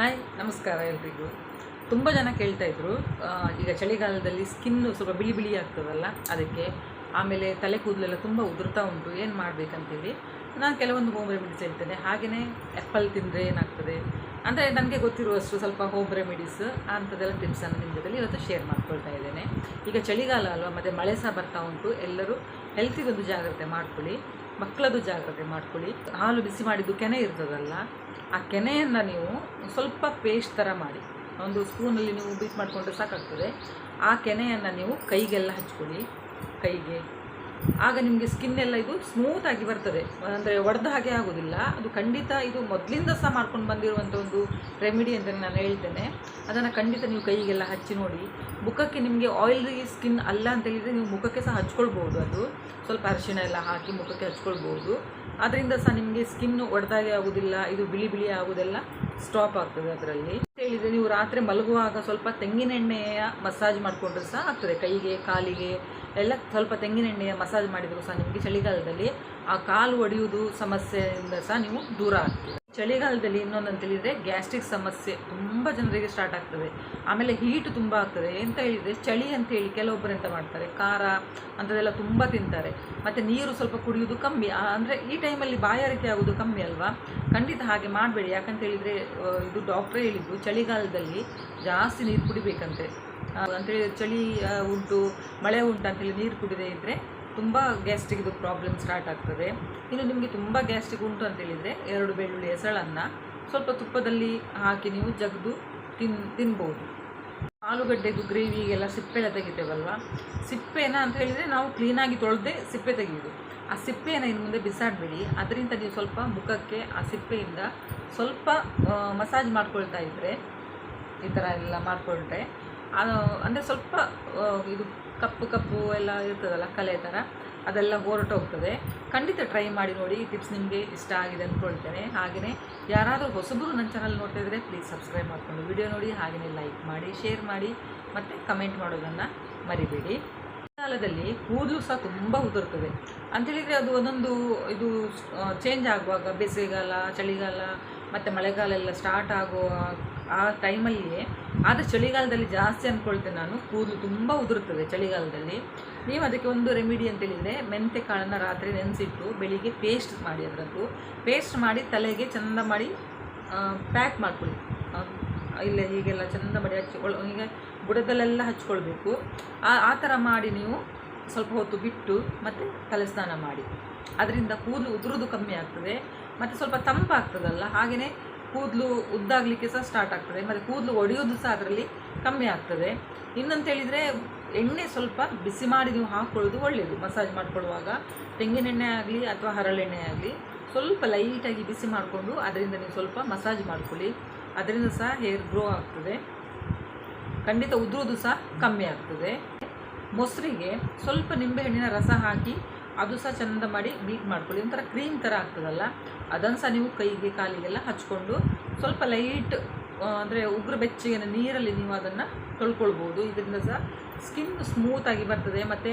Hi ನಮಸ್ಕಾರ ಎಲ್ರಿಗೂ. ತುಂಬ ಜನ ಕೇಳ್ತಾ ಇದ್ರು ಆ, ಈಗ ಚಳಿಗಾಲದಲ್ಲಿ ಸ್ಕಿನ್ನು ಸ್ವಲ್ಪ ಬಿಳಿ ಬಿಳಿ ಆಗ್ತದಲ್ಲ ಅದಕ್ಕೆ ಆಮೇಲೆ ತಲೆ ಕೂದಲೆಲ್ಲ ತುಂಬ ಉದುರ್ತಾ ಉಂಟು ಏನು ಮಾಡಬೇಕಂತೇಳಿ. ನಾನು ಕೆಲವೊಂದು ಹೋಮ್ ರೆಮಿಡೀಸ್ ಹೇಳ್ತೇನೆ. ಹಾಗೆಯೇ ಆ್ಯಪಲ್ ತಿಂದರೆ ಏನಾಗ್ತದೆ? ಅಂದರೆ ನನಗೆ ಗೊತ್ತಿರುವಷ್ಟು ಸ್ವಲ್ಪ ಹೋಮ್ ರೆಮಿಡೀಸ್ ಅಂಥದ್ದೆಲ್ಲ ಟಿಪ್ಸನ್ನು ನಿಮ್ಮ ಜೊತೆಲಿ ಇವತ್ತು ಶೇರ್ ಮಾಡ್ಕೊಳ್ತಾ ಇದ್ದೇನೆ. ಈಗ ಚಳಿಗಾಲ ಅಲ್ವಾ ಮತ್ತು ಮಳೆ ಸಹ ಬರ್ತಾ ಉಂಟು. ಎಲ್ಲರೂ ಹೆಲ್ತಿಗೊಂದು ಜಾಗ್ರತೆ ಮಾಡ್ಕೊಳ್ಳಿ ಮಕ್ಕಳದ್ದು ಜಾಗ್ರತೆ ಮಾಡ್ಕೊಳ್ಳಿ. ಹಾಲು ಬಿಸಿ ಮಾಡಿದ್ದು ಕೆನೆ ಇರ್ತದಲ್ಲ ಆ ಕೆನೆಯನ್ನು ನೀವು ಸ್ವಲ್ಪ ಪೇಸ್ಟ್ ಥರ ಮಾಡಿ, ಒಂದು ಸ್ಪೂನಲ್ಲಿ ನೀವು ಬೀಟ್ ಮಾಡಿಕೊಂಡ್ರೆ ಸಾಕಾಗ್ತದೆ. ಆ ಕೆನೆಯನ್ನು ನೀವು ಕೈಗೆಲ್ಲ ಹಚ್ಕೊಳ್ಳಿ, ಕೈಗೆ. ಆಗ ನಿಮಗೆ ಸ್ಕಿನ್ ಎಲ್ಲ ಇದು ಸ್ಮೂತ್ ಆಗಿ ಬರ್ತದೆ. ಅಂದರೆ ಒಡೆದ ಹಾಗೆ ಆಗೋದಿಲ್ಲ. ಅದು ಖಂಡಿತ ಇದು ಮೊದಲಿಂದ ಸಹ ಮಾಡ್ಕೊಂಡು ಬಂದಿರುವಂಥ ಒಂದು ರೆಮಿಡಿ ಅಂತ ನಾನು ಹೇಳ್ತೇನೆ. ಅದನ್ನು ಖಂಡಿತ ನೀವು ಕೈಗೆಲ್ಲ ಹಚ್ಚಿ ನೋಡಿ. ಮುಖಕ್ಕೆ ನಿಮಗೆ ಆಯಿಲಿ ಸ್ಕಿನ್ ಅಲ್ಲ ಅಂತ ಹೇಳಿದರೆ ನೀವು ಮುಖಕ್ಕೆ ಸಹ ಹಚ್ಕೊಳ್ಬೋದು ಅದು. ಸ್ವಲ್ಪ ಅರಿಶಿಣ ಎಲ್ಲ ಹಾಕಿ ಮುಖಕ್ಕೆ ಹಚ್ಕೊಳ್ಬೋದು ಅದರಿಂದ ಸಹ ನಿಮಗೆ ಸ್ಕಿನ್ ಒಡೆದಾಗೆ ಆಗೋದಿಲ್ಲ, ಇದು ಬಿಳಿ ಬಿಳಿ ಆಗೋದೆಲ್ಲ ಸ್ಟಾಪ್ ಆಗ್ತದೆ ಅದರಲ್ಲಿ. ಹೇಳಿದರೆ ನೀವು ರಾತ್ರಿ ಮಲಗುವಾಗ ಸ್ವಲ್ಪ ತೆಂಗಿನೆಣ್ಣೆಯ ಮಸಾಜ್ ಮಾಡಿಕೊಂಡ್ರೆ ಸಹ ಆಗ್ತದೆ. ಕೈಗೆ, ಕಾಲಿಗೆ ಎಲ್ಲ ಸ್ವಲ್ಪ ತೆಂಗಿನೆಣ್ಣೆಯ ಮಸಾಜ್ ಮಾಡಿದರೂ ಸಹ ನಿಮಗೆ ಚಳಿಗಾಲದಲ್ಲಿ ಆ ಕಾಲು ಒಡೆಯುವುದು ಸಮಸ್ಯೆಯಿಂದ ಸಹ ನೀವು ದೂರ ಆಗ್ತೀರಿ. ಚಳಿಗಾಲದಲ್ಲಿ ಇನ್ನೊಂದು ಅಂತ ಹೇಳಿದರೆ ಗ್ಯಾಸ್ಟ್ರಿಕ್ ಸಮಸ್ಯೆ ತುಂಬ ಜನರಿಗೆ ಸ್ಟಾರ್ಟ್ ಆಗ್ತದೆ ಆಮೇಲೆ ಹೀಟ್ ತುಂಬ ಆಗ್ತದೆ. ಎಂತ ಹೇಳಿದರೆ ಚಳಿ ಅಂತೇಳಿ ಕೆಲವೊಬ್ಬರು ಎಂತ ಮಾಡ್ತಾರೆ? ಖಾರ ಅಂಥದ್ದೆಲ್ಲ ತುಂಬ ತಿಂತಾರೆ. ಮತ್ತು ನೀರು ಸ್ವಲ್ಪ ಕುಡಿಯೋದು ಕಮ್ಮಿ. ಅಂದರೆ ಈ ಟೈಮಲ್ಲಿ ಬಾಯಾರಿಕೆ ಆಗೋದು ಕಮ್ಮಿ ಅಲ್ವಾ? ಖಂಡಿತ ಹಾಗೆ ಮಾಡಬೇಡಿ. ಯಾಕಂತ ಹೇಳಿದರೆ ಇದು ಡಾಕ್ಟ್ರೇ ಹೇಳಿದ್ದು ಚಳಿಗಾಲದಲ್ಲಿ ಜಾಸ್ತಿ ನೀರು ಕುಡಿಬೇಕಂತೆ. ಅಂತೇಳಿ ಚಳಿ ಉಂಟು, ಮಳೆ ಉಂಟು ಅಂತೇಳಿ ನೀರು ಕುಡಿದೇ ಇದ್ದರೆ ತುಂಬ ಗ್ಯಾಸ್ಟ್ರಿಕ್ದು ಪ್ರಾಬ್ಲಮ್ ಸ್ಟಾರ್ಟ್ ಆಗ್ತದೆ. ಇನ್ನು ನಿಮಗೆ ತುಂಬ ಗ್ಯಾಸ್ಟ್ರಿಕ್ ಉಂಟು ಅಂತ ಹೇಳಿದರೆ ಎರಡು ಬೆಳ್ಳುಳ್ಳಿ ಹೆಸಳನ್ನು ಸ್ವಲ್ಪ ತುಪ್ಪದಲ್ಲಿ ಹಾಕಿ ನೀವು ಜಗದು ತಿನ್, ತಿನ್ಬೋದು. ಆಲೂಗಡ್ಡೆದು ಗ್ರೇವಿಗೆಲ್ಲ ಸಿಪ್ಪೆಲ್ಲ ತೆಗಿತೇವಲ್ವ? ಸಿಪ್ಪೆನ ಅಂತ ಹೇಳಿದರೆ ನಾವು ಕ್ಲೀನಾಗಿ ತೊಳೆದೇ ಸಿಪ್ಪೆ ತೆಗೆಯೋದು ಆ ಸಿಪ್ಪೆಯನ್ನು ಇನ್ನು ಮುಂದೆ ಬಿಸಾಡಬೇಡಿ. ಅದರಿಂದ ನೀವು ಸ್ವಲ್ಪ ಮುಖಕ್ಕೆ ಆ ಸಿಪ್ಪೆಯಿಂದ ಸ್ವಲ್ಪ ಮಸಾಜ್ ಮಾಡ್ಕೊಳ್ತಾ ಇದ್ದರೆ ಈ ಥರ ಎಲ್ಲ ಮಾಡಿಕೊಂಡ್ರೆ ಅಂದರೆ ಸ್ವಲ್ಪ ಇದು ಕಪ್ಪು ಕಪ್ಪು ಎಲ್ಲ ಇರ್ತದಲ್ಲ ಕಲೆ ಥರ ಅದೆಲ್ಲ ಹೊರಟೋಗ್ತದೆ. ಖಂಡಿತ ಟ್ರೈ ಮಾಡಿ ನೋಡಿ, ಈ ಟಿಪ್ಸ್ ನಿಮಗೆ ಇಷ್ಟ ಆಗಿದೆ ಅಂದ್ಕೊಳ್ತೇನೆ ಹಾಗೆಯೇ ಯಾರಾದರೂ ಹೊಸಬರು ನನ್ನ ಚಾನಲ್ ನೋಡ್ತಾ ಇದ್ದರೆ ಪ್ಲೀಸ್ ಸಬ್ಸ್ಕ್ರೈಬ್ ಮಾಡಿಕೊಂಡು ವಿಡಿಯೋ ನೋಡಿ ಹಾಗೆಯೇ ಲೈಕ್ ಮಾಡಿ ಶೇರ್ ಮಾಡಿ, ಮತ್ತು ಕಮೆಂಟ್ ಮಾಡೋದನ್ನು ಮರಿಬೇಡಿ. ಕಾಲದಲ್ಲಿ ಕೂದಲು ಸಹ ತುಂಬ ಉದುರ್ತದೆ. ಅಂತೇಳಿದರೆ ಅದು ಒಂದೊಂದು ಇದು ಚೇಂಜ್ ಆಗುವಾಗ ಬೇಸಿಗೆಗಾಲ, ಚಳಿಗಾಲ, ಮತ್ತು ಮಳೆಗಾಲ ಎಲ್ಲ ಸ್ಟಾರ್ಟ್ ಆಗೋ ಆ ಟೈಮಲ್ಲಿಯೇ ಆದರೆ ಚಳಿಗಾಲದಲ್ಲಿ ಜಾಸ್ತಿ ಅಂದ್ಕೊಳ್ತೇನೆ ನಾನು. ಕೂದಲು ತುಂಬ ಉದುರುತ್ತದೆ ಚಳಿಗಾಲದಲ್ಲಿ. ನೀವು ಅದಕ್ಕೆ ಒಂದು ರೆಮಿಡಿ ಅಂತೇಳಿದರೆ ಮೆಂತೆ ಕಾಳನ್ನು ರಾತ್ರಿ ನೆನೆಸಿಟ್ಟು ಬೆಳಿಗ್ಗೆ ಪೇಸ್ಟ್ ಮಾಡಿ ಅದರದ್ದು. ಪೇಸ್ಟ್ ಮಾಡಿ ತಲೆಗೆ ಚಂದ ಮಾಡಿ ಪ್ಯಾಕ್ ಮಾಡ್ಕೊಳ್ಳಿ. ಇಲ್ಲ ಹೀಗೆಲ್ಲ ಚಂದ ಮಾಡಿ ಹೀಗೆ ಈಗ ಬುಡದಲ್ಲೆಲ್ಲ ಹಚ್ಕೊಳ್ಬೇಕು. ಆ ಆ ಥರ ಮಾಡಿ ನೀವು ಸ್ವಲ್ಪ ಹೊತ್ತು ಬಿಟ್ಟು ಮತ್ತು ತಲೆ ಸ್ನಾನ ಮಾಡಿ. ಅದರಿಂದ ಕೂದಲು ಉದುರೋದು ಕಮ್ಮಿ ಆಗ್ತದೆ, ಮತ್ತು ಸ್ವಲ್ಪ ತಂಪಾಗ್ತದಲ್ಲ ಹಾಗೆಯೇ ಕೂದಲು ಉದ್ದಾಗಲಿಕ್ಕೆ ಸಹ ಸ್ಟಾರ್ಟ್ ಆಗ್ತದೆ, ಮತ್ತು ಕೂದಲು ಒಡೆಯೋದು ಸಹ ಅದರಲ್ಲಿ ಕಮ್ಮಿ ಆಗ್ತದೆ. ಇನ್ನಂತ ಹೇಳಿದರೆ ಎಣ್ಣೆ ಸ್ವಲ್ಪ ಬಿಸಿ ಮಾಡಿ ನೀವು ಹಾಕ್ಕೊಳ್ಳೋದು ಒಳ್ಳೆಯದು ಮಸಾಜ್ ಮಾಡ್ಕೊಳ್ಳುವಾಗ ತೆಂಗಿನೆಣ್ಣೆ ಆಗಲಿ ಅಥವಾ ಹರಳೆಣ್ಣೆ ಆಗಲಿ ಸ್ವಲ್ಪ ಲೈಟಾಗಿ ಬಿಸಿ ಮಾಡಿಕೊಂಡು ಅದರಿಂದ ನೀವು ಸ್ವಲ್ಪ ಮಸಾಜ್ ಮಾಡ್ಕೊಳ್ಳಿ. ಅದರಿಂದ ಸಹ ಹೇರ್ ಗ್ರೋ ಆಗ್ತದೆ. ಖಂಡಿತ ಉದುರೋದು ಸಹ ಕಮ್ಮಿ ಆಗ್ತದೆ. ಮೊಸರಿಗೆ ಸ್ವಲ್ಪ ನಿಂಬೆಹಣ್ಣಿನ ರಸ ಹಾಕಿ ಅದು ಸಹ ಚಂದ ಮಾಡಿ ಬೀಟ್ ಮಾಡ್ಕೊಳ್ಳಿ. ಒಂಥರ ಕ್ರೀಮ್ ಥರ ಆಗ್ತದಲ್ಲ, ಅದನ್ನು ಸಹ ನೀವು ಕೈಗೆ ಕಾಲಿಗೆಲ್ಲ ಹಚ್ಕೊಂಡು ಸ್ವಲ್ಪ ಲೈಟ್ ಅಂದರೆ ಉಗ್ರ ಬೆಚ್ಚಗಿನ ನೀರಲ್ಲಿ ನೀವು ಅದನ್ನು ತೊಳ್ಕೊಳ್ಬೋದು. ಇದರಿಂದ ಸಹ ಸ್ಕಿನ್ ಸ್ಮೂತಾಗಿ ಬರ್ತದೆ, ಮತ್ತು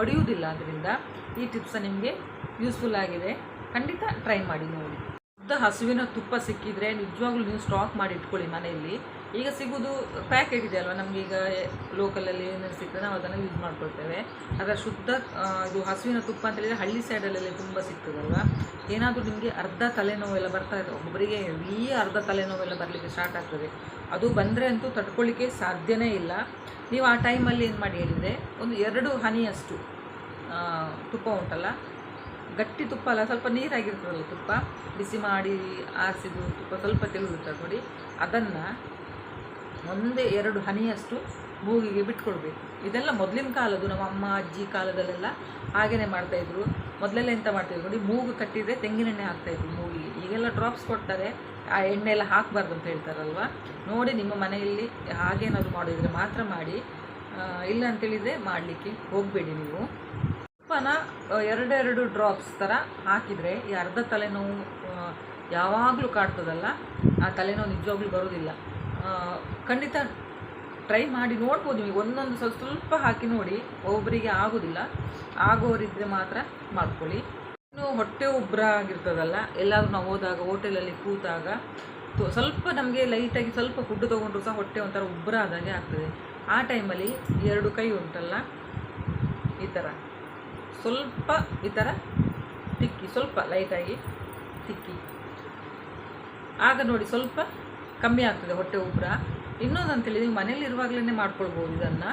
ಒಡೆಯುವುದಿಲ್ಲ ಅದರಿಂದ ಈ ಟಿಪ್ಸ ನಿಮಗೆ ಯೂಸ್ಫುಲ್ ಆಗಿದೆ. ಖಂಡಿತ ಟ್ರೈ ಮಾಡಿ ನೋಡಿ. ಶುದ್ಧ ಹಸುವಿನ ತುಪ್ಪ ಸಿಕ್ಕಿದರೆ ನಿಜವಾಗ್ಲೂ ನೀವು ಸ್ಟಾಕ್ ಮಾಡಿ ಇಟ್ಕೊಳ್ಳಿ ಮನೆಯಲ್ಲಿ. ಈಗ ಸಿಗುವುದು ಪ್ಯಾಕೆಟ್ ಇದೆ ಅಲ್ವಾ? ನಮಗೆ ಈಗ ಲೋಕಲಲ್ಲಿ ಏನೇನು ಸಿಗ್ತದೆ ನಾವು ಅದನ್ನು ಯೂಸ್ ಮಾಡ್ಕೊಳ್ತೇವೆ. ಅದರ ಶುದ್ಧ ಇದು ಹಸುವಿನ ತುಪ್ಪ ಅಂತ ಹೇಳಿದರೆ ಹಳ್ಳಿ ಸೈಡಲ್ಲೆಲ್ಲ ತುಂಬ ಸಿಗ್ತದಲ್ವ ಏನಾದರೂ ನಿಮಗೆ ಅರ್ಧ ತಲೆನೋವೆಲ್ಲ ಬರ್ತಾ ಇದೆ. ಒಬ್ಬರಿಗೆ ಈ ಅರ್ಧ ತಲೆನೋವೆಲ್ಲ ಬರಲಿಕ್ಕೆ ಸ್ಟಾರ್ಟ್ ಆಗ್ತದೆ. ಅದು ಬಂದರೆ ಅಂತೂ ತಡ್ಕೊಳ್ಳಿಕ್ಕೆ ಸಾಧ್ಯನೇ ಇಲ್ಲ. ನೀವು ಆ ಟೈಮಲ್ಲಿ ಏನು ಮಾಡಿ ಹೇಳಿದರೆ, ಒಂದು ಎರಡು ಹನಿಯಷ್ಟು ತುಪ್ಪ ಉಂಟಲ್ಲ? ಗಟ್ಟಿ ತುಪ್ಪ ಅಲ್ಲ, ಸ್ವಲ್ಪ ನೀರಾಗಿರ್ತದಲ್ಲ ತುಪ್ಪ? ಬಿಸಿ ಮಾಡಿ ಆರಿಸಿದ್ದು ತುಪ್ಪ ಸ್ವಲ್ಪ ತೆಗೆದಿರ್ತದೆ ನೋಡಿ, ಅದನ್ನು ಒಂದೇ ಎರಡು ಹನಿಯಷ್ಟು ಮೂಗಿಗೆ ಬಿಟ್ಕೊಡ್ಬೇಕು. ಇದೆಲ್ಲ ಮೊದಲಿನ ಕಾಲದ್ದು, ನಮ್ಮ ಅಮ್ಮ, ಅಜ್ಜಿ ಕಾಲದಲ್ಲೆಲ್ಲ ಹಾಗೆಯೇ ಮಾಡ್ತಾಯಿದ್ರು ಮೊದಲೆಲ್ಲ ಎಂತ ಮಾಡ್ತಾಯಿದ್ರು ನೋಡಿ, ಮೂಗು ಕಟ್ಟಿದರೆ ತೆಂಗಿನೆಣ್ಣೆ ಹಾಕ್ತಾಯಿದ್ರು ಮೂಗಿಗೆ. ಈಗೆಲ್ಲ ಡ್ರಾಪ್ಸ್ ಕೊಡ್ತಾರೆ, ಆ ಎಣ್ಣೆ ಎಲ್ಲ ಹಾಕಬಾರ್ದು ಅಂತ ಹೇಳ್ತಾರಲ್ವ? ನೋಡಿ ನಿಮ್ಮ ಮನೆಯಲ್ಲಿ ಹಾಗೇನಾದ್ರು ಮಾಡಿದರೆ ಮಾತ್ರ ಮಾಡಿ. ಇಲ್ಲ ಅಂತೇಳಿದರೆ ಮಾಡಲಿಕ್ಕೆ ಹೋಗಬೇಡಿ ನೀವು. ತುಪ್ಪನ ಎರಡೆರಡು ಡ್ರಾಪ್ಸ್ ಥರ ಹಾಕಿದರೆ ಈ ಅರ್ಧ ತಲೆನೋವು ಯಾವಾಗಲೂ ಕಾಡ್ತದಲ್ಲ? ಆ ತಲೆನೋವು ನಿಜವಾಗ್ಲೂ ಬರೋದಿಲ್ಲ. ಖಂಡಿತ ಟ್ರೈ ಮಾಡಿ ನೋಡ್ಬೋದು ನೀವು. ಒಂದೊಂದು ಸ್ವಲ್ಪ ಸ್ವಲ್ಪ ಹಾಕಿ ನೋಡಿ. ಒಬ್ಬರಿಗೆ ಆಗೋದಿಲ್ಲ. ಆಗೋರಿದ್ದರೆ ಮಾತ್ರ ಮಾಡ್ಕೊಳ್ಳಿ. ಇನ್ನು ಹೊಟ್ಟೆ ಉಬ್ಬರ ಆಗಿರ್ತದಲ್ಲ, ಎಲ್ಲಾದರೂ ನಾವು ಹೋದಾಗ ಹೋಟೆಲಲ್ಲಿ ಕೂತಾಗ ಸ್ವಲ್ಪ ನಮಗೆ ಲೈಟಾಗಿ ಸ್ವಲ್ಪ ಫುಡ್ ತೊಗೊಂಡ್ರು ಸಹ ಹೊಟ್ಟೆ ಒಂಥರ ಉಬ್ಬರ ಆದಾಗೆ ಆಗ್ತದೆ. ಆ ಟೈಮಲ್ಲಿ ಎರಡು ಕೈ ಉಂಟಲ್ಲ, ಈ ಥರ ಸ್ವಲ್ಪ ಈ ಥರ ತಿಕ್ಕಿ, ಸ್ವಲ್ಪ ಲೈಟಾಗಿ ತಿಕ್ಕಿ. ಆಗ ನೋಡಿ ಸ್ವಲ್ಪ ಕಮ್ಮಿ ಆಗ್ತದೆ ಹೊಟ್ಟೆ ಉಬ್ಬರ ಇನ್ನೊಂದು ಅಂತೇಳಿ ನೀವು ಮನೇಲಿ ಇರುವಾಗಲೇ ಮಾಡ್ಕೊಳ್ಬೋದು ಇದನ್ನು.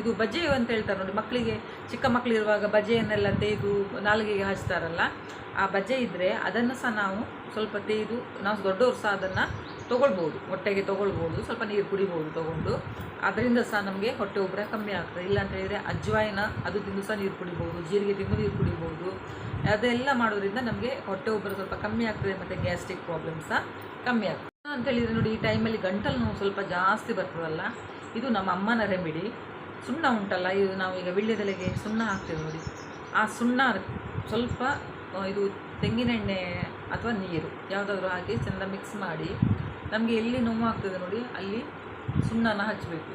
ಇದು ಬಜೆ ಅಂತ ಹೇಳ್ತಾರೆ ನೋಡಿ ಮಕ್ಕಳಿಗೆ ಚಿಕ್ಕ ಮಕ್ಕಳಿರುವಾಗ ಬಜೆಯನ್ನೆಲ್ಲ ತೆಗೆದು ನಾಲಿಗೆಗೆ ಹಚ್ತಾರಲ್ಲ ಆ ಬಜೆ ಇದ್ದರೆ ಅದನ್ನು ಸಹ ನಾವು ಸ್ವಲ್ಪ ತೆಗೆದು ನಾವು ದೊಡ್ಡವರು ಸಹ ಅದನ್ನು ತೊಗೊಳ್ಬೋದು, ಹೊಟ್ಟೆಗೆ ತೊಗೊಳ್ಬೋದು, ಸ್ವಲ್ಪ ನೀರು ಕುಡಿಬೋದು ತೊಗೊಂಡು. ಅದರಿಂದ ಸಹ ನಮಗೆ ಹೊಟ್ಟೆ ಉಬ್ಬರ ಕಮ್ಮಿ ಆಗ್ತದೆ. ಇಲ್ಲ ಅಂತ ಹೇಳಿದರೆ ಅಜ್ವಾಯಿನ ಅದು ತಿಂದು ಸಹ ನೀರು ಕುಡಿಬೋದು, ಜೀರಿಗೆ ತಿಂದು ನೀರು ಕುಡಿಬೋದು. ಅದೆಲ್ಲ ಮಾಡೋದ್ರಿಂದ ನಮಗೆ ಹೊಟ್ಟೆ ಉಬ್ಬರ ಸ್ವಲ್ಪ ಕಮ್ಮಿ ಆಗ್ತದೆ ಮತ್ತು ಗ್ಯಾಸ್ಟ್ರಿಕ್ ಪ್ರಾಬ್ಲಮ್ ಸಹ ಕಮ್ಮಿ ಆಗ್ತದೆ. ಅಂತ ಹೇಳಿದ್ರೆ ನೋಡಿ, ಈ ಟೈಮಲ್ಲಿ ಗಂಟಲು ನೋವು ಸ್ವಲ್ಪ ಜಾಸ್ತಿ ಬರ್ತದಲ್ಲ? ಇದು ನಮ್ಮ ಅಮ್ಮನ ರೆಮಿಡಿ. ಸುಣ್ಣ ಉಂಟಲ್ಲ, ಇದು ನಾವು ಈಗ ವಿಳ್ಯದೆಲೆಗೆ ಸುಣ್ಣ ಹಾಕ್ತೇವೆ ನೋಡಿ. ಆ ಸುಣ್ಣ ಸ್ವಲ್ಪ ಇದು ತೆಂಗಿನೆಣ್ಣೆ ಅಥವಾ ನೀರು, ಯಾವುದಾದ್ರೂ ಹಾಕಿ ಚೆಂದ ಮಿಕ್ಸ್ ಮಾಡಿ, ನಮಗೆ ಎಲ್ಲಿ ನೋವು ಆಗ್ತದೆ ನೋಡಿ, ಅಲ್ಲಿ ಸುಣ್ಣನ ಹಚ್ಚಬೇಕು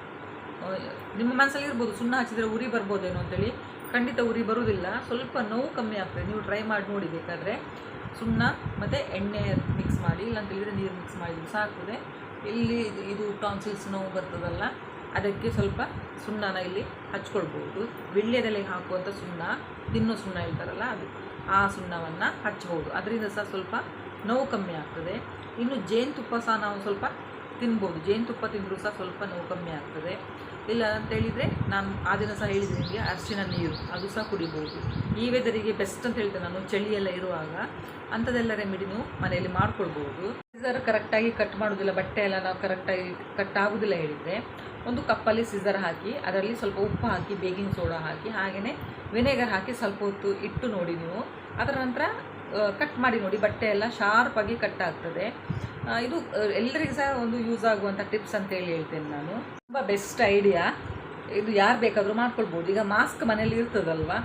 ನಿಮ್ಮ ಮನಸ್ಸಲ್ಲಿ ಇರ್ಬೋದು, ಸುಣ್ಣ ಹಚ್ಚಿದರೆ ಉರಿ ಬರ್ಬೋದೇನೋ ಅಂತೇಳಿ. ಖಂಡಿತ ಉರಿ ಬರುವುದಿಲ್ಲ, ಸ್ವಲ್ಪ ನೋವು ಕಮ್ಮಿ ಆಗ್ತದೆ. ನೀವು ಟ್ರೈ ಮಾಡಿ ನೋಡಿ ಬೇಕಾದರೆ. ಸುಣ್ಣ, ಮತ್ತು ಎಣ್ಣೆ ಮಿಕ್ಸ್ ಮಾಡಿ ಇಲ್ಲ ಅಂತ ಹೇಳಿದರೆ ನೀರು ಮಿಕ್ಸ್ ಮಾಡಿದ್ರು ಸಾಕ್ತದೆ. ಇಲ್ಲಿ ಇದು- ಇದು ಟಾನ್ಸಿಲ್ಸ್ ನೋವು ಬರ್ತದಲ್ಲ, ಅದಕ್ಕೆ ಸ್ವಲ್ಪ ಸುಣ್ಣನ ಇಲ್ಲಿ ಹಚ್ಕೊಳ್ಬೋದು. ವಿಳ್ಯದಲ್ಲಿ ಹಾಕುವಂಥ ಸುಣ್ಣ ತಿನ್ನೋ ಸುಣ್ಣ ಹೇಳ್ತಾರಲ್ಲ ಅದು, ಆ ಸುಣ್ಣವನ್ನು ಹಚ್ಬೋದು. ಅದರಿಂದ ಸಹ ಸ್ವಲ್ಪ ನೋವು ಕಮ್ಮಿ ಆಗ್ತದೆ. ಇನ್ನು ಜೇನುತುಪ್ಪ ಸಹ ನಾವು ಸ್ವಲ್ಪ ತಿನ್ಬೋದು. ಜೇನುತುಪ್ಪ ತಿಂದರೂ ಸಹ ಸ್ವಲ್ಪ ನೋವು ಕಮ್ಮಿ ಆಗ್ತದೆ. ಇಲ್ಲ ಅಂತ ಹೇಳಿದರೆ ನಾನು ಆ ದಿನ ಸಹ ಹೇಳಿದೆ ನಿಮಗೆ ಅರಿಶಿನ ನೀರು, ಅದು ಸಹ ಕುಡಿಬೋದು. ಈ ವೆದರಿಗೆ ಬೆಸ್ಟ್ ಅಂತ ಹೇಳ್ತೇನೆ ನಾನು, ಚಳಿಯೆಲ್ಲ ಇರುವಾಗ ಅಂಥದ್ದೆಲ್ಲ ರೆಮಿಡಿ ನೀವು ಮನೆಯಲ್ಲಿ ಮಾಡ್ಕೊಳ್ಬೋದು. ಸಿಸರ್ ಕರೆಕ್ಟಾಗಿ ಕಟ್ ಮಾಡೋದಿಲ್ಲ, ಬಟ್ಟೆ ಎಲ್ಲ ನಾವು ಕರೆಕ್ಟಾಗಿ ಕಟ್ ಆಗೋದಿಲ್ಲ ಹೇಳಿದರೆ ಒಂದು ಕಪ್ಪಲ್ಲಿ ಸಿಸರ್ ಹಾಕಿ, ಅದರಲ್ಲಿ ಸ್ವಲ್ಪ ಉಪ್ಪು ಹಾಕಿ ಬೇಕಿಂಗ್ ಸೋಡಾ ಹಾಕಿ ಹಾಗೆಯೇ ವಿನೆಗರ್ ಹಾಕಿ ಸ್ವಲ್ಪ ಹೊತ್ತು ಇಟ್ಟು ನೋಡಿ ನೀವು. ಅದರ ನಂತರ ಕಟ್ ಮಾಡಿ ನೋಡಿ, ಬಟ್ಟೆ ಎಲ್ಲ ಶಾರ್ಪಾಗಿ ಕಟ್ ಆಗ್ತದೆ. ಇದು ಎಲ್ಲರಿಗೂ ಸಹ ಒಂದು ಯೂಸ್ ಆಗುವಂಥ ಟಿಪ್ಸ್ ಅಂತೇಳಿ ಹೇಳ್ತೇನೆ ನಾನು. ತುಂಬ ಬೆಸ್ಟ್ ಐಡಿಯಾ ಇದು ಯಾರು ಬೇಕಾದರೂ ಮಾಡ್ಕೊಳ್ಬೋದು. ಈಗ ಮಾಸ್ಕ್ ಮನೆಯಲ್ಲಿ ಇರ್ತದಲ್ವಾ?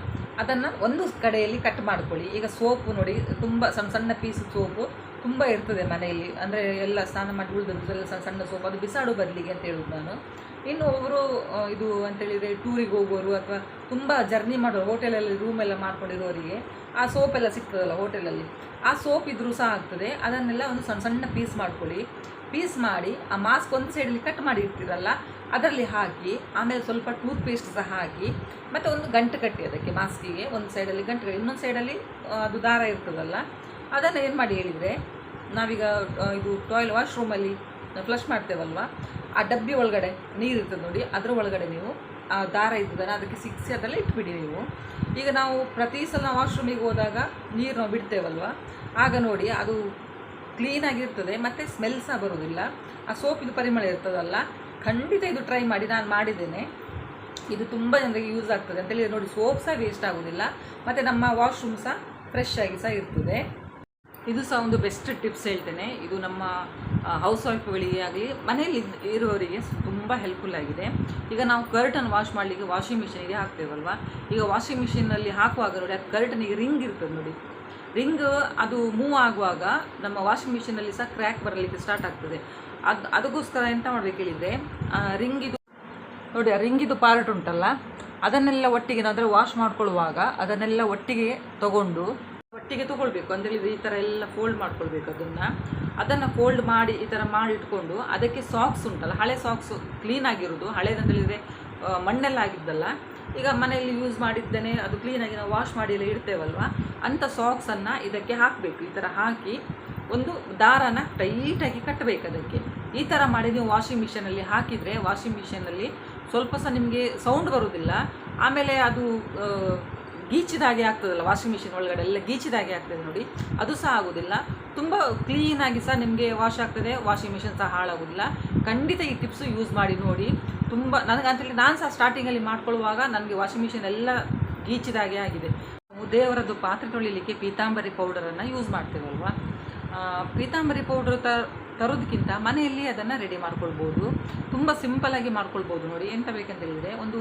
ಅದನ್ನು ಒಂದು ಕಡೆಯಲ್ಲಿ ಕಟ್ ಮಾಡ್ಕೊಳ್ಳಿ. ಈಗ ಸೋಪು ನೋಡಿ, ತುಂಬ ಸಣ್ಣ ಸಣ್ಣ ಪೀಸ್ ಸೋಪು ತುಂಬ ಇರ್ತದೆ ಮನೆಯಲ್ಲಿ ಅಂದರೆ ಎಲ್ಲ ಸ್ನಾನ ಮಾಡಿ ಉಳಿದದ್ದು ಎಲ್ಲ ಸಣ್ಣ ಸಣ್ಣ ಸೋಪು ಅದು ಬಿಸಾಡೋ ಬದಲಿಗೆ ಅಂತ ಹೇಳೋದು ನಾನು. ಇನ್ನು ಒಬ್ಬರು ಇದು ಅಂತೇಳಿದರೆ ಟೂರಿಗೆ ಹೋಗೋರು ಅಥವಾ ತುಂಬ ಜರ್ನಿ ಮಾಡೋರು ಹೋಟೆಲಲ್ಲಿ ರೂಮ್ ಎಲ್ಲ ಮಾಡ್ಕೊಂಡಿರೋರಿಗೆ ಆ ಸೋಪ್ ಎಲ್ಲ ಸಿಗ್ತದಲ್ಲ ಹೋಟೆಲಲ್ಲಿ ಆ ಸೋಪ್ ಇದ್ರೂ ಸಹ ಆಗ್ತದೆ. ಅದನ್ನೆಲ್ಲ ಒಂದು ಸಣ್ಣ ಸಣ್ಣ ಪೀಸ್ ಮಾಡ್ಕೊಳ್ಳಿ. ಪೀಸ್ ಮಾಡಿ ಆ ಮಾಸ್ಕ್ ಒಂದು ಸೈಡಲ್ಲಿ ಕಟ್ ಮಾಡಿ ಇರ್ತೀರಲ್ಲ ಅದರಲ್ಲಿ ಹಾಕಿ, ಆಮೇಲೆ ಸ್ವಲ್ಪ ಟೂತ್ ಪೇಸ್ಟ್ ಸಹ ಹಾಕಿ, ಮತ್ತು ಒಂದು ಗಂಟು ಕಟ್ಟಿ ಅದಕ್ಕೆ ಮಾಸ್ಕಿಗೆ ಒಂದು ಸೈಡಲ್ಲಿ ಗಂಟು ಕಟ್ಟಿ, ಇನ್ನೊಂದು ಸೈಡಲ್ಲಿ ಅದು ದಾರ ಇರ್ತದಲ್ಲ, ಅದನ್ನು ಏನು ಮಾಡಿ ಹೇಳಿದರೆ, ನಾವೀಗ ಇದು ಟಾಯ್ಲ್ ವಾಶ್ರೂಮಲ್ಲಿ ಫ್ಲಶ್ ಮಾಡ್ತೇವಲ್ವ? ಆ ಡಬ್ಬಿ ಒಳಗಡೆ ನೀರು ಇರ್ತದೆ ನೋಡಿ, ಅದರ ಒಳಗಡೆ ನೀವು, ಆ, ದಾರ ಇರ್ತದಲ್ಲ ಅದಕ್ಕೆ ಸಿಕ್ಸಿ ಅದೆಲ್ಲ ಇಟ್ಬಿಡಿ ನೀವು. ಈಗ ನಾವು ಪ್ರತಿ ಸಲ ವಾಶ್ರೂಮಿಗೆ ಹೋದಾಗ ನೀರು ನಾವು ಬಿಡ್ತೇವಲ್ವ? ಆಗ ನೋಡಿ, ಅದು ಕ್ಲೀನಾಗಿರ್ತದೆ ಮತ್ತು ಸ್ಮೆಲ್ ಸಹ ಬರೋದಿಲ್ಲ ಆ ಸೋಪಿದು ಪರಿಮಳ ಇರ್ತದಲ್ಲ, ಖಂಡಿತ ಇದು ಟ್ರೈ ಮಾಡಿ, ನಾನು ಮಾಡಿದ್ದೇನೆ. ಇದು ತುಂಬ ಜನರಿಗೆ ಯೂಸ್ ಆಗ್ತದೆ. ಅಂತೇಳಿ ನೋಡಿ, ಸೋಪ್ ಸಹ ವೇಸ್ಟ್ ಆಗೋದಿಲ್ಲ ಮತ್ತು ನಮ್ಮ ವಾಶ್ರೂಮ್ ಸಹ ಫ್ರೆಶ್ ಆಗಿ ಸಹ ಇರ್ತದೆ. ಇದು ಸಹ ಒಂದು ಬೆಸ್ಟ್ ಟಿಪ್ಸ್ ಹೇಳ್ತೇನೆ. ಇದು ನಮ್ಮ ಹೌಸ್ ವೈಫ್ಗಳಿಗೆ ಆಗಲಿ ಮನೆಯಲ್ಲಿ ಇರುವವರಿಗೆ ತುಂಬ ಹೆಲ್ಪ್ಫುಲ್ ಆಗಿದೆ. ಈಗ ನಾವು ಕರ್ಟನ್ ವಾಶ್ ಮಾಡಲಿಕ್ಕೆ ವಾಷಿಂಗ್ ಮಿಷಿನಿಗೆ ಹಾಕ್ತೇವಲ್ವಾ? ಈಗ ವಾಷಿಂಗ್ ಮಿಷಿನಲ್ಲಿ ಹಾಕುವಾಗ ನೋಡಿ, ಅದು ಕರ್ಟನಿಗೆ ರಿಂಗ್ ಇರ್ತದೆ ನೋಡಿ. ರಿಂಗ್ ಅದು ಮೂವ್ ಆಗುವಾಗ ನಮ್ಮ ವಾಷಿಂಗ್ ಮಿಷಿನಲ್ಲಿ ಸಹ ಕ್ರ್ಯಾಕ್ ಬರಲಿಕ್ಕೆ ಸ್ಟಾರ್ಟ್ ಆಗ್ತದೆ. ಅದು, ಅದಕ್ಕೋಸ್ಕರ ಎಂತ ಮಾಡಬೇಕು ಹೇಳಿದರೆ ರಿಂಗ್ ಇದು ನೋಡಿ, ಆ ರಿಂಗಿದು ಪಾರ್ಟ್ ಉಂಟಲ್ಲ? ಅದನ್ನೆಲ್ಲ ಒಟ್ಟಿಗೆ ಅದರ ವಾಶ್ ಮಾಡ್ಕೊಳ್ಳುವಾಗ ಅದನ್ನೆಲ್ಲ ಒಟ್ಟಿಗೆ ತಗೊಂಡು ಒಟ್ಟಿಗೆ ತಗೊಳ್ಬೇಕು. ಅಂದರೆ ಈ ಥರ ಎಲ್ಲ ಫೋಲ್ಡ್ ಮಾಡ್ಕೊಳ್ಬೇಕು ಅದನ್ನು. ಅದನ್ನು ಫೋಲ್ಡ್ ಮಾಡಿ ಈ ಥರ ಮಾಡಿ ಇಟ್ಕೊಂಡು ಅದಕ್ಕೆ ಸಾಕ್ಸ್ ಉಂಟಲ್ಲ, ಹಳೆ ಸಾಕ್ಸ್ ಕ್ಲೀನ್ ಆಗಿರೋದು. ಹಳೇದಂತ ಹೇಳಿದರೆ ಮಣ್ಣೆಲ್ಲ ಆಗಿದ್ದಲ್ಲ ಈಗ ಮನೆಯಲ್ಲಿ ಯೂಸ್ ಮಾಡಿದ್ದೇನೆ, ಅದು ಕ್ಲೀನಾಗಿ ನಾವು ವಾಶ್ ಮಾಡಿ ಎಲ್ಲ ಇಡ್ತೇವಲ್ವ? ಅಂಥ ಸಾಕ್ಸನ್ನು ಇದಕ್ಕೆ ಹಾಕಬೇಕು. ಈ ಥರ ಹಾಕಿ ಒಂದು ದಾರನ ಟೈಟಾಗಿ ಕಟ್ಟಬೇಕು ಅದಕ್ಕೆ. ಈ ಥರ ಮಾಡಿ ನೀವು ವಾಷಿಂಗ್ ಮಿಷಿನಲ್ಲಿ ಹಾಕಿದರೆ ವಾಷಿಂಗ್ ಮಿಷಿನಲ್ಲಿ ಸ್ವಲ್ಪ ಸಹ ನಿಮಗೆ ಸೌಂಡ್ ಬರೋದಿಲ್ಲ. ಆಮೇಲೆ ಅದು ಆ, ಗೀಚಿದ ಆಗ್ತದಲ್ಲ ವಾಷಿಂಗ್ ಮಿಷಿನ್ ಒಳಗಡೆ ಎಲ್ಲ ಗೀಚಿದಾಗೆ ಆಗ್ತದೆ ನೋಡಿ. ಅದು ಸಹ ಆಗೋದಿಲ್ಲ. ತುಂಬ ಕ್ಲೀನಾಗಿ ಸಹ ನಿಮಗೆ ವಾಶ್ ಆಗ್ತದೆ ವಾಷಿಂಗ್ ಮಿಷಿನ್ ಸಹ ಹಾಳಾಗೋದಿಲ್ಲ. ಖಂಡಿತ ಈ ಟಿಪ್ಸು ಯೂಸ್ ಮಾಡಿ ನೋಡಿ. ತುಂಬ ನನಗೆ ಅಂತೇಳಿ ನಾನು ಸಹ ಸ್ಟಾರ್ಟಿಂಗಲ್ಲಿ ಮಾಡ್ಕೊಳ್ಳುವಾಗ ನನಗೆ ವಾಷಿಂಗ್ ಮಿಷಿನ್ ಎಲ್ಲ ಗೀಚಿದಾಗೆ ಆಗಿದೆ. ದೇವರದ್ದು ಪಾತ್ರೆ ತೊಳಿಲಿಕ್ಕೆ ಪೀತಾಂಬರಿ ಪೌಡರನ್ನು ಯೂಸ್ ಮಾಡ್ತೇವಲ್ವಾ? ಪೀತಾಂಬರಿ ಪೌಡ್ರ್ ತ ತರೋದಕ್ಕಿಂತ ಮನೆಯಲ್ಲಿ ಅದನ್ನು ರೆಡಿ ಮಾಡ್ಕೊಳ್ಬೋದು. ತುಂಬ ಸಿಂಪಲಾಗಿ ಮಾಡ್ಕೊಳ್ಬೋದು ನೋಡಿ. ಎಂತ ಬೇಕಂತ ಹೇಳಿದರೆ ಒಂದು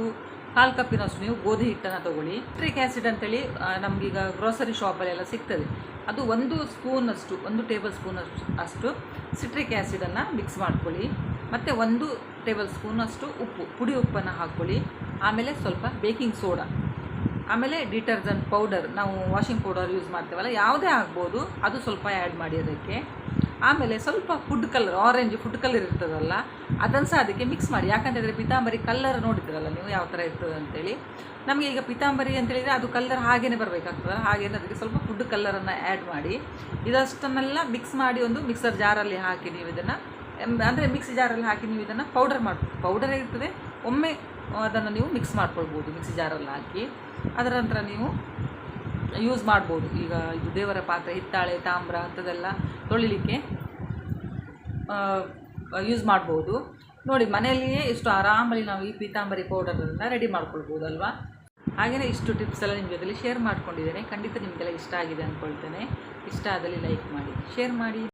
ಕಾಲು ಕಪ್ಪಿನಷ್ಟು ನೀವು ಗೋಧಿ ಹಿಟ್ಟನ್ನು ತಗೊಳ್ಳಿ. ಸಿಟ್ರಿಕ್ ಆ್ಯಸಿಡ್ ಅಂತೇಳಿ ನಮಗೀಗ ಗ್ರೋಸರಿ ಶಾಪಲ್ಲೆಲ್ಲ ಸಿಗ್ತದೆ. ಅದು ಒಂದು ಸ್ಪೂನಷ್ಟು ಒಂದು ಟೇಬಲ್ ಸ್ಪೂನ್ ಅಷ್ಟು ಸಿಟ್ರಿಕ್ ಆ್ಯಸಿಡನ್ನು ಮಿಕ್ಸ್ ಮಾಡ್ಕೊಳ್ಳಿ. ಮತ್ತು ಒಂದು ಟೇಬಲ್ ಸ್ಪೂನಷ್ಟು ಉಪ್ಪು, ಪುಡಿ ಉಪ್ಪನ್ನು ಹಾಕ್ಕೊಳ್ಳಿ. ಆಮೇಲೆ ಸ್ವಲ್ಪ ಬೇಕಿಂಗ್ ಸೋಡಾ ಆಮೇಲೆ ಡಿಟರ್ಜೆಂಟ್ ಪೌಡರ್ ನಾವು ವಾಷಿಂಗ್ ಪೌಡರ್ ಯೂಸ್ ಮಾಡ್ತೇವಲ್ಲ, ಯಾವುದೇ ಆಗ್ಬೋದು, ಅದು ಸ್ವಲ್ಪ ಆ್ಯಡ್ ಮಾಡಿ ಅದಕ್ಕೆ. ಆಮೇಲೆ ಸ್ವಲ್ಪ food colour orange food colour ಇರ್ತದಲ್ಲ, ಅದನ್ನು ಸಹ ಅದಕ್ಕೆ ಮಿಕ್ಸ್ ಮಾಡಿ. ಯಾಕಂತಂದರೆ ಪಿತಾಂಬರಿ ಕಲ್ಲರ್ ನೋಡಿದ್ರಲ್ಲ ನೀವು ಯಾವ ಥರ ಇರ್ತದೆ ಅಂತೇಳಿ. ನಮಗೆ ಈಗ ಪಿತಾಂಬರಿ ಅಂತೇಳಿದರೆ ಅದು ಕಲ್ಲರ್ ಹಾಗೇ ಬರಬೇಕಾಗ್ತದಲ್ಲ, ಹಾಗೇನೆ ಅದಕ್ಕೆ ಸ್ವಲ್ಪ ಫುಡ್ ಕಲ್ಲರನ್ನು ಆ್ಯಡ್ ಮಾಡಿ. ಇದಷ್ಟನ್ನೆಲ್ಲ ಮಿಕ್ಸ್ ಮಾಡಿ ಒಂದು ಮಿಕ್ಸರ್ ಜಾರಲ್ಲಿ ಹಾಕಿ ನೀವು ಇದನ್ನು ಅಂದರೆ ಮಿಕ್ಸಿ ಜಾರಲ್ಲಿ ಹಾಕಿ ನೀವು ಇದನ್ನು ಪೌಡರ್ ಮಾಡಿ ಪೌಡರ್ ಇರ್ತದೆ, ಒಮ್ಮೆ ಅದನ್ನು ನೀವು ಮಿಕ್ಸ್ ಮಾಡ್ಕೊಳ್ಬೋದು ಮಿಕ್ಸಿ ಜಾರಲ್ಲಿ ಹಾಕಿ. ಅದರ ನಂತರ ನೀವು ಯೂಸ್ ಮಾಡ್ಬೋದು. ಈಗ ಇದು ದೇವರ ಪಾತ್ರೆ, ಹಿತ್ತಾಳೆ, ತಾಮ್ರ ಅಂಥದ್ದೆಲ್ಲ ತೊಳಿಲಿಕ್ಕೆ ಯೂಸ್ ಮಾಡ್ಬೋದು. ನೋಡಿ, ಮನೆಯಲ್ಲಿಯೇ ಇಷ್ಟು ಆರಾಮಲ್ಲಿ ನಾವು ಈ ಪೀತಾಂಬರಿ ಪೌಡರನ್ನು ರೆಡಿ ಮಾಡ್ಕೊಳ್ಬೋದಲ್ವಾ? ಹಾಗೆಯೇ ಇಷ್ಟು ಟಿಪ್ಸ್ ಎಲ್ಲ ನಿಮ್ಮ ಜೊತೆಲಿ ಶೇರ್ ಮಾಡ್ಕೊಂಡಿದ್ದೇನೆ. ಖಂಡಿತ ನಿಮಗೆಲ್ಲ ಇಷ್ಟ ಆಗಿದೆ ಅಂದ್ಕೊಳ್ತೇನೆ. ಇಷ್ಟ ಆದಲ್ಲಿ ಲೈಕ್ ಮಾಡಿ. ಶೇರ್ ಮಾಡಿ.